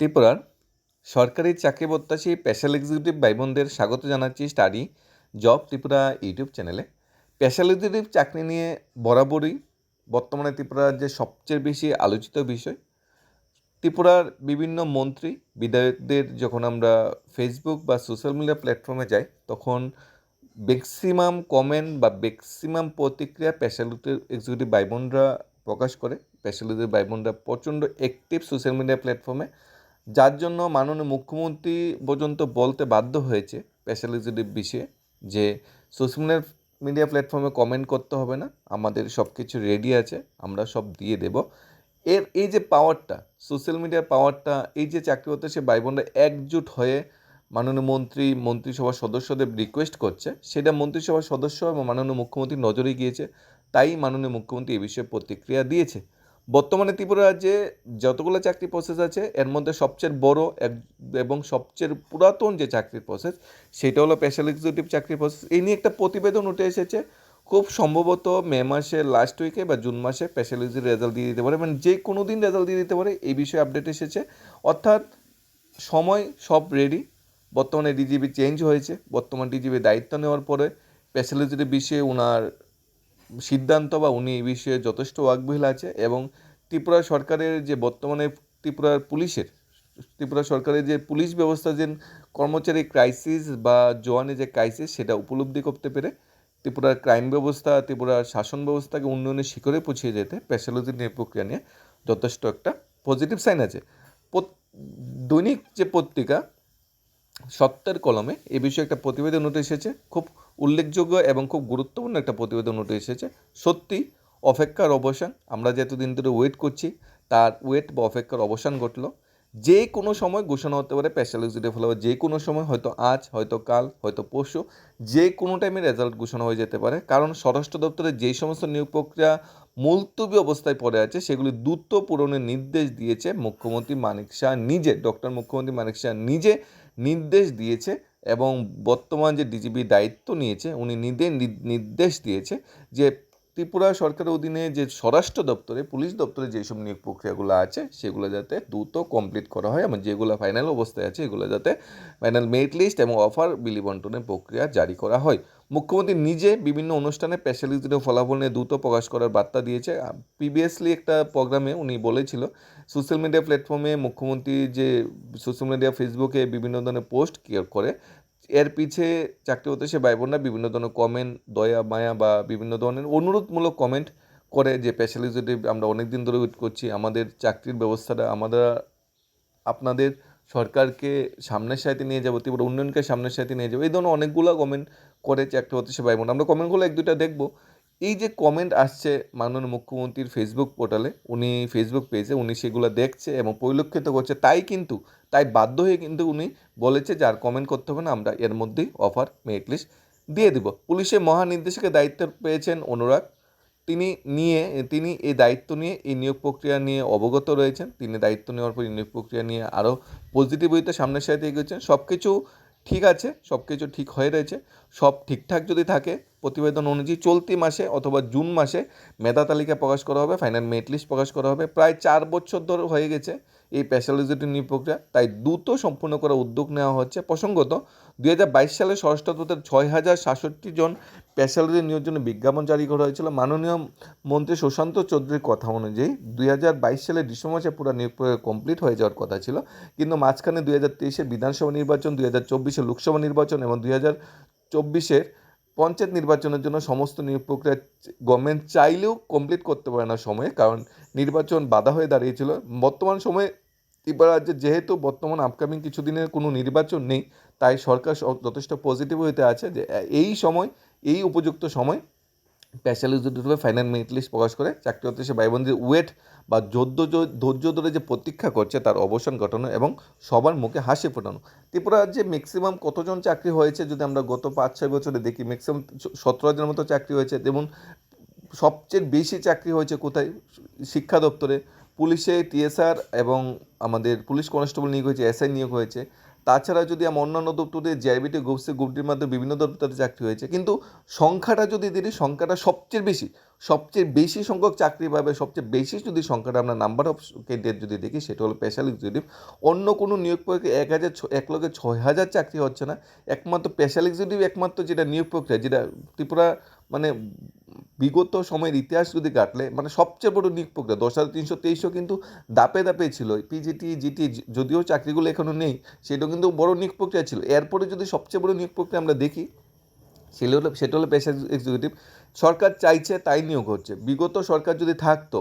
ত্রিপুরার সরকারি চাকরি প্রত্যাশী স্পেশাল এক্সিকিউটিভ ভাই বোনদের স্বাগত জানাচ্ছি স্টাডি জব ত্রিপুরা ইউটিউব চ্যানেলে। স্পেশাল এক্সিকিউটিভ চাকরি নিয়ে বরাবরই বর্তমানে ত্রিপুরার যে সবচেয়ে বেশি আলোচিত বিষয়। ত্রিপুরার বিভিন্ন মন্ত্রী, বিধায়কদের যখন আমরা ফেসবুক বা সোশ্যাল মিডিয়া প্ল্যাটফর্মে যাই, তখন ম্যাক্সিমাম কমেন্ট বা ম্যাক্সিমাম প্রতিক্রিয়া স্পেশাল এক্সিকিউটিভ ভাই বোনরা প্রকাশ করে। স্পেশাল এক্সিকিউটিভ ভাই বোনরা প্রচণ্ড অ্যাক্টিভ সোশ্যাল মিডিয়া প্ল্যাটফর্মে যার জন্য মাননীয় মুখ্যমন্ত্রী পর্যন্ত বলতে বাধ্য হয়েছে স্পেশাল এক্সিকিউটিভ বিষয়ে যে সোশ্যাল মিডিয়া প্ল্যাটফর্মে কমেন্ট করতে হবে না, আমাদের সব কিছু রেডি আছে, আমরা সব দিয়ে দেব। এর, এই যে পাওয়ারটা সোশ্যাল মিডিয়ার পাওয়ারটা এই যে চাকরি হতে সে ভাই বোনরা একজুট হয়ে মাননীয় মন্ত্রী, মন্ত্রিসভার সদস্যদের রিকোয়েস্ট করছে, সেটা মন্ত্রিসভার সদস্য এবং মাননীয় মুখ্যমন্ত্রীর নজরে গিয়েছে, তাই মাননীয় মুখ্যমন্ত্রী এ বিষয়ে প্রতিক্রিয়া দিয়েছে। বর্তমানে ত্রিপুরা রাজ্যে যতগুলো চাকরি প্রসেস আছে, এর মধ্যে সবচেয়ে বড় এবং সবচেয়ে পুরাতন যে চাকরির প্রসেস সেটা হলো স্পেশাল এক্সিকিউটিভ চাকরির প্রসেস এই নিয়ে একটা প্রতিবেদন উঠে এসেছে। খুব সম্ভবত মে মাসের লাস্ট উইকে বা জুন মাসে স্পেশাল এক্সিকিউটিভ রেজাল্ট দিয়ে দিতে পারে মানে যে কোনো দিন রেজাল্ট দিয়ে দিতে পারে, এই বিষয়ে আপডেট এসেছে। অর্থাৎ সময় সব রেডি বর্তমানে ডিজিপি চেঞ্জ হয়েছে। বর্তমান ডিজিপি দায়িত্ব নেওয়ার পরে স্পেশালিটির বিষয়ে ওনার সিদ্ধান্ত বা উনি এই বিষয়ে যথেষ্ট ওয়াকবিল আছে এবং ত্রিপুরা সরকারের যে বর্তমানে ত্রিপুরার পুলিশের, ত্রিপুরা সরকারের যে পুলিশ ব্যবস্থা যে কর্মচারী ক্রাইসিস বা জওয়ানে যে ক্রাইসিস সেটা উপলব্ধি করতে পেরে ত্রিপুরার ক্রাইম ব্যবস্থা ত্রিপুরার শাসন ব্যবস্থাকে উন্নয়নের শিখরে পৌঁছে যেতে স্পেশালিটি নিয়ে প্রক্রিয়া নিয়ে যথেষ্ট একটা পজিটিভ সাইন আছে। দৈনিক যে পত্রিকা সত্যের কলমে এ বিষয়ে একটা প্রতিবেদন উঠে এসেছে। খুব উল্লেখযোগ্য এবং খুব গুরুত্বপূর্ণ একটা প্রতিবেদন উঠে এসেছে। সত্যি, অপেক্ষার অবসান, আমরা যে এতদিন ধরে ওয়েট করছি, তার ওয়েট বা অপেক্ষার অবসান ঘটলো। যে কোনো সময় ঘোষণা হতে পারে স্পেশাল এক্সিকিউটিভ যে কোনো সময়, হয়তো আজ, হয়তো কাল, হয়তো পরশু, যে কোনো টাইমে রেজাল্ট ঘোষণা হয়ে যেতে পারে। কারণ স্বরাষ্ট্র দপ্তরে যেই সমস্ত নিয়োগ প্রক্রিয়া মুলতবি অবস্থায় পড়ে আছে, সেগুলি দ্রুত পূরণের নির্দেশ দিয়েছে মুখ্যমন্ত্রী মানিক শাহ নিজে ডক্টর মুখ্যমন্ত্রী মানিক শাহ নিজে নির্দেশ দিয়েছে এবং বর্তমান যে ডিজিপি দায়িত্ব নিয়েছে, উনি নিজে নি- নির্দেশ দিয়েছে যে ত্রিপুরা সরকারের অধীনে যে স্বরাষ্ট্র দপ্তরে, পুলিশ দপ্তরে যেসব নিয়োগ প্রক্রিয়াগুলো আছে, সেগুলো যাতে দ্রুত কমপ্লিট করা হয় এবং যেগুলো ফাইনাল অবস্থায় আছে, এগুলো যাতে ফাইনাল মেরিট লিস্ট এবং অফার বিলি বন্টনের প্রক্রিয়া জারি করা হয়। মুখ্যমন্ত্রী নিজে বিভিন্ন অনুষ্ঠানে স্পেশালিস্টদের ফলাফল নিয়ে দ্রুত প্রকাশ করার বার্তা দিয়েছে। প্রিভিয়াসলি একটা প্রোগ্রামে উনি বলেছিল সোশ্যাল মিডিয়া প্ল্যাটফর্মে মুখ্যমন্ত্রী যে সোশ্যাল মিডিয়া ফেসবুকে বিভিন্ন ধরনের পোস্ট কেয়ার করে, এর পিছে চাকরি হতে ভাই বোনরা বিভিন্ন ধরনের কমেন্ট দয়া, মায়া বা বিভিন্ন ধরনের অনুরোধমূলক কমেন্ট করে যে স্পেশালিস্ট আমরা অনেক দিন ধরে ওয়েট করছি, আমাদের চাকরির ব্যবস্থাটা, আমরা আপনাদের সরকারকে সামনের সাথে নিয়ে যাব ত্রিপুরা উন্নয়নকে সামনের সাথে নিয়ে যাব, এই ধরনের অনেকগুলো কমেন্ট করেছে একটা সে ভাই বোন আমরা কমেন্টগুলো এক দুইটা দেখব। এই যে কমেন্ট আসছে মাননীয় মুখ্যমন্ত্রীর ফেসবুক পোর্টালে উনি ফেসবুক পেজে উনি সেগুলো দেখছে এবং পরিলক্ষিত করছে। তাই কিন্তু, তাই বাধ্য হয়ে কিন্তু উনি বলেছে যে আর কমেন্ট করতে হবে না, আমরা এর মধ্যেই অফার মেরিট লিস্ট দিয়ে দিব। পুলিশের মহানির্দেশকের দায়িত্ব পেয়েছেন অনুরাগ নিয়ে, তিনি এই দায়িত্ব নিয়ে, এই নিয়োগ প্রক্রিয়া নিয়ে অবগত রয়েছেন। তিনি দায়িত্ব নেওয়ার পর এই নিয়োগ প্রক্রিয়া নিয়ে আরও পজিটিভ হইতে সামনের সাথে এগিয়েছেন সব কিছু ঠিক আছে সব কিছু ঠিক হয়ে রয়েছে। সব ঠিকঠাক যদি থাকে, প্রতিবেদন অনুযায়ী চলতি মাসে অথবা জুন মাসে মেধা তালিকা প্রকাশ করা হবে ফাইনাল মেরিট লিস্ট প্রকাশ করা হবে। প্রায় চার বছর ধরে হয়ে গেছে। এই স্পেশালিজিটি নিয়োগ প্রক্রিয়া, তাই দ্রুত সম্পূর্ণ করার উদ্যোগ নেওয়া হচ্ছে। প্রসঙ্গত দুই হাজার বাইশ সালে তথা ছয় হাজার সাতষট্টি জন স্পেশালিটি নিয়োগের জন্য বিজ্ঞাপন জারি করা হয়েছিল। মাননীয় মন্ত্রী সুশান্ত চৌধুরীর কথা অনুযায়ী দুই হাজার বাইশ সালে ডিসেম্বর মাসে পুরো নিয়োগ প্রক্রিয়া কমপ্লিট হয়ে যাওয়ার কথা ছিল। কিন্তু মাঝখানে দুই হাজার তেইশে বিধানসভা নির্বাচন দুই হাজার চব্বিশে লোকসভা নির্বাচন এবং দুই হাজার চব্বিশের পঞ্চায়েত নির্বাচনের জন্য সমস্ত নিয়োগ প্রক্রিয়া গভর্নমেন্ট চাইলেও কমপ্লিট করতে পারে না সময়ে, কারণ নির্বাচন বাধা হয়ে দাঁড়িয়েছিল। বর্তমান সময়ে ত্রিপুরা রাজ্যে যেহেতু বর্তমান আপকামিং কিছুদিনের কোনো নির্বাচন নেই, তাই সরকার যথেষ্ট পজিটিভ হইতে আছে যে এই সময়, এই উপযুক্ত সময় স্পেশালিস্ট ফাইনাল মেরিট লিস্ট প্রকাশ করে চাকরি সে ভাই ওয়েট বা যোদ্ধ ধৈর্য ধরে যে প্রতীক্ষা করছে তার অবসান ঘটানো এবং সবার মুখে হাসি ফোটানো। ত্রিপুরা রাজ্যে ম্যাক্সিমাম কতজন চাকরি হয়েছে যদি আমরা গত পাঁচ ছয় বছরে দেখি ম্যাক্সিমাম সতেরো হাজার মতো চাকরি হয়েছে। যেমন সবচেয়ে বেশি চাকরি হয়েছে কোথায়? শিক্ষা দপ্তরে। পুলিশে টিএসআর এবং আমাদের পুলিশ কনস্টেবল নিয়োগ হয়েছে, এসআই নিয়োগ হয়েছে। তাছাড়া যদি আমার অন্যান্য দপ্তরে, জিআইবিটি, গ্রুপসি গ্রুপটির মাধ্যমে বিভিন্ন দপ্তরে চাকরি হয়েছে, কিন্তু সংখ্যাটা যদি দেখি সংখ্যাটা সবচেয়ে বেশি সবচেয়ে বেশি সংখ্যক চাকরি পাবে, সবচেয়ে বেশি যদি সংখ্যাটা আমরা নাম্বার অফ ক্যান্ডিডেট যদি দেখি, সেটা হলো স্পেশাল এক্সিকিউটিভ অন্য কোনো নিয়োগ প্রক্রিয়া এক হাজার এক লক্ষে ছয় হাজার চাকরি হচ্ছে না। একমাত্র স্পেশাল এক্সিকিউটিভ একমাত্র যেটা নিয়োগ প্রক্রিয়া, যেটা ত্রিপুরা মানে বিগত সময়ের ইতিহাস যদি কাটলে মানে সবচেয়ে বড় নিয়োগ প্রক্রিয়া, দশ হাজার তিনশো তেইশও কিন্তু দাপে দাপে ছিল পিজিটি জিটি যদিও চাকরিগুলো এখনও নেই, সেটাও কিন্তু বড় নিয়োগ প্রক্রিয়া ছিল। এরপরে যদি সবচেয়ে বড় নিয়োগ প্রক্রিয়া আমরা দেখি, সেটা হলো সেটা হলো পেশা এক্সিকিউটিভ সরকার চাইছে তাই নিয়োগ হচ্ছে। বিগত সরকার যদি থাকতো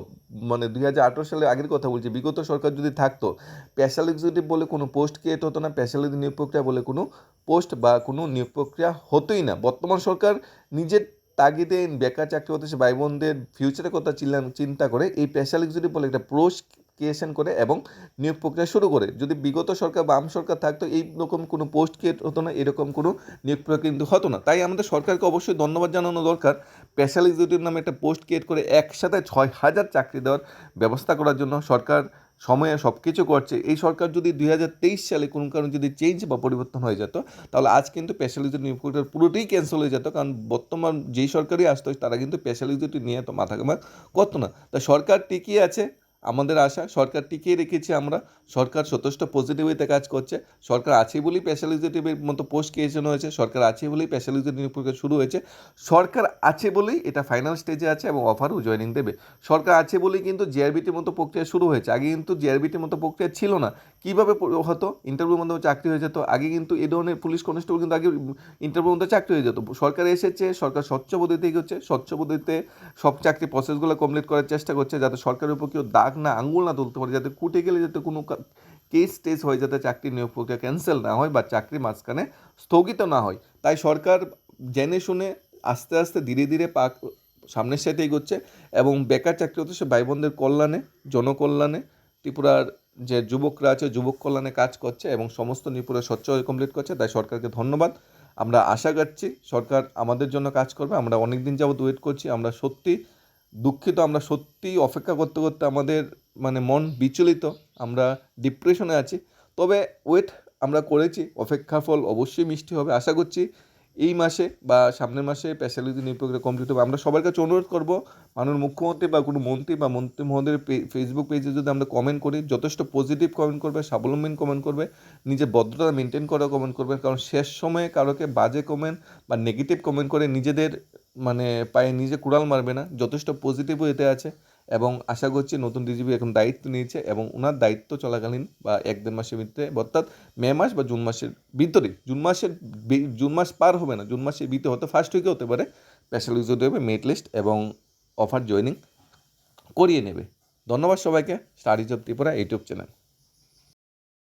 মানে দুই হাজার আঠেরো সালে আগের কথা বলছি, বিগত সরকার যদি থাকতো স্পেশাল এক্সিকিউটিভ বলে কোনো পোস্ট ক্রিয়েট হতো না স্পেশাল নিয়োগ প্রক্রিয়া বলে কোনো পোস্ট বা কোনো নিয়োগ প্রক্রিয়া হতোই না। বর্তমান সরকার নিজের তাগিদে বেকার চাকরি হতেছে ভাই বোনদের ফিউচারের কথা চিন্তা করে এই স্পেশাল এক্সিকিউটিভ বলে একটা পোস্ট ক্রিয়েশন করে এবং নিয়োগ প্রক্রিয়া শুরু করে। যদি বিগত সরকার বাম সরকার থাকতো, এই রকম কোনো পোস্ট ক্রিয়েট হতো না, এরকম কোনো নিয়োগ প্রক্রিয়া কিন্তু হতো না। তাই আমাদের সরকারকে অবশ্যই ধন্যবাদ জানানো দরকার স্পেশাল এক্সিকিউটিভ নামে একটা পোস্ট ক্রিয়েট করে একসাথে ছয় হাজার চাকরি দেওয়ার ব্যবস্থা করার জন্য সরকার সময়ে সব কিছু করছে, এই সরকার যদি দুই হাজার তেইশ সালে কোনো কারণে যদি চেঞ্জ বা পরিবর্তন হয়ে যেত, তাহলে আজ কিন্তু স্পেশাল নিয়োগটা পুরোটাই ক্যান্সেল হয়ে যেত, কারণ বর্তমান যেই সরকারই আসতো, তারা কিন্তু স্পেশালিজিটি নিয়ে এত মাথা করতো না। তা সরকার টিকিয়ে আছে আমাদের আশা, সরকার টিকিয়ে রেখেছি আমরা, সরকার যথেষ্ট পজিটিভিতে কাজ করছে, সরকার আছে বলেই স্পেশালিজেটিভের মতো পোস্ট ক্রিয়েশন হয়েছে, সরকার আছে বলেই নিয়োগ প্রক্রিয়া শুরু হয়েছে, সরকার আছে বলেই এটা ফাইনাল স্টেজে আছে এবং অফারও জয়নিং দেবে, সরকার আছে বলেই কিন্তু জিআরবিটির মতো প্রক্রিয়া শুরু হয়েছে, আগে কিন্তু জিআরবিটির মতো প্রক্রিয়া ছিল না কীভাবে হতো? ইন্টারভিউর মাধ্যমে চাকরি হয়ে যেত। আগে কিন্তু এই ধরনের পুলিশ কনস্টেবল কিন্তু আগে ইন্টারভিউর মধ্যে চাকরি হয়ে যেত। সরকার এসেছে, সরকার স্বচ্ছ পদ্ধতি এগোচ্ছে, স্বচ্ছ পদ্ধতিতে সব চাকরি প্রসেসগুলো কমপ্লিট করার চেষ্টা করছে যাতে সরকারের উপর কেউ দাগ না আঙুল না তুলতে পারে, যাতে কুটে গেলে যাতে কোনো কেস টেস হয়ে যাতে চাকরি নিয়োগ প্রক্রিয়া ক্যান্সেল না হয় বা চাকরি মাঝখানে স্থগিত না হয়। তাই সরকার জেনে শুনে আস্তে আস্তে ধীরে ধীরে পাক সামনের সাথে এগোচ্ছে এবং বেকার চাকরি হচ্ছে সে ভাই বোনদের কল্যাণে, জনকল্যাণে, ত্রিপুরার যে যুবকরা আছে, যুবক কল্যাণে কাজ করছে এবং সমস্ত ত্রিপুরা স্বচ্ছ কমপ্লিট করছে, তাই সরকারকে ধন্যবাদ। আমরা আশা করছি সরকার আমাদের জন্য কাজ করবে। আমরা অনেক দিন যাবত ওয়েট করছি, আমরা সত্যি দুঃখিত, আমরা সত্যিই অপেক্ষা করতে করতে আমাদের মানে মন বিচলিত, আমরা ডিপ্রেশনে আছি। তবে ওয়েট আমরা করেছি, অপেক্ষার ফল অবশ্যই মিষ্টি হবে। আশা করছি এই মাসে বা সামনের মাসে স্পেশালিটি নিয়োগ প্রক্রিয়া কমপ্লিট হবে, আমরা সবার কাছে অনুরোধ করব, মাননীয় মুখ্যমন্ত্রী বা কোনো মন্ত্রী বা মন্ত্রী মহোদয়ের ফেসবুক পেজে যদি আমরা কমেন্ট করি, যথেষ্ট পজিটিভ কমেন্ট করবে স্বাবলম্বী কমেন্ট করবে, নিজের ভদ্রতা মেনটেন করে কমেন্ট করবে, কারণ শেষ সময়ে কারোকে বাজে কমেন্ট বা নেগেটিভ কমেন্ট করে নিজেদের মানে পায়ে নিজে কুড়াল মারবে না, যথেষ্ট পজিটিভও এতে আছে। এবং আশা করছি নতুন ডিজিপি এখন দায়িত্ব নিয়েছে এবং ওনার দায়িত্ব চলাকালীন বা এক দেড় মাসের ভিতরে, অর্থাৎ মে মাস বা জুন মাসের ভিতরে জুন মাসের জুন মাস পার হবে না, জুন মাসের ভিতরে হতে ফার্স্ট উইকে হতে পারে স্পেশাল ইউজ হবে মেট লিস্ট এবং অফার জয়নিং করিয়ে নেবে। ধন্যবাদ সবাইকে studies of Tripura YouTube channel.